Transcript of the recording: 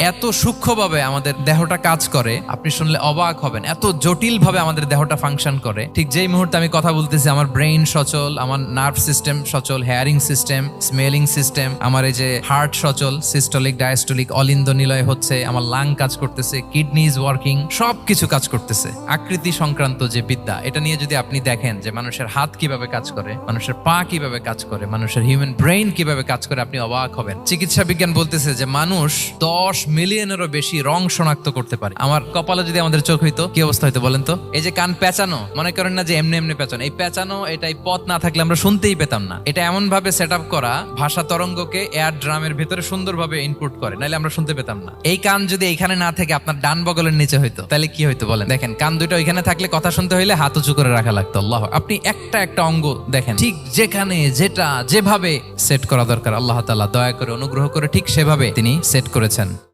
এত সূক্ষ্মভাবে আমাদের দেহটা কাজ করে, আপনি শুনলে অবাক হবেন, এত জটিলভাবে আমাদের দেহটা ফাংশন করে। ঠিক যেই মুহূর্তে আমি কথা বলতেছি, আমার ব্রেইন সচল, আমার নার্ভ সিস্টেম সচল হেয়ারিং সিস্টেম স্মেলিং সিস্টেম আমার এই যে হার্ট সচল সিস্টোলিক ডায়াস্টোলিক অলিন্দ নিলয় হচ্ছে, আমার লাং কাজ করতেছে কিডনি ইজ ওয়ার্কিং সব কিছু কাজ করতেছে। আকৃতি সংক্রান্ত যে বিদ্যা, এটা নিয়ে যদি আপনি দেখেন যে মানুষের হাত কীভাবে কাজ করে, মানুষের পা কীভাবে কাজ করে, মানুষের হিউম্যান ব্রেইন কীভাবে কাজ করে, আপনি অবাক হবেন। চিকিৎসা বিজ্ঞান বলতেছে যে মানুষ দশ মিলিয়নেরও বেশি রং শনাক্ত করতে পারে। আমার কপালে যদি আমাদের চোখ হইতো, কি অবস্থা হইতো বলেন তো? এই যে কান পেঁচানো, মনে করেন না যে এমনি এমনি পেঁচানো। এই পেঁচানো এটা এই পথ না থাকলে আমরা শুনতেই পেতাম না। এটা এমন ভাবে সেট আপ করা, ভাষা তরঙ্গকে এয়ার ড্রামের ভিতরে সুন্দরভাবে ইনপুট করে নাহলে আমরা শুনতে পেতাম না। এই কান যদি এখানে না থেকে আপনার ডান বগলের নিচে হইতো, তাহলে কি হইতো বলেন? দেখেন, কান দুটো ওইখানে থাকলে কথা শুনতে হইলে হাত উঁচু করে রাখা লাগতো, আল্লাহ। আপনি একটা একটা অঙ্গ দেখেন, ঠিক যেখানে, যেটা, যেভাবে সেট করা দরকার, আল্লাহ তাআলা দয়া করে, অনুগ্রহ করে ঠিক সেভাবে তিনি সেট করেছেন।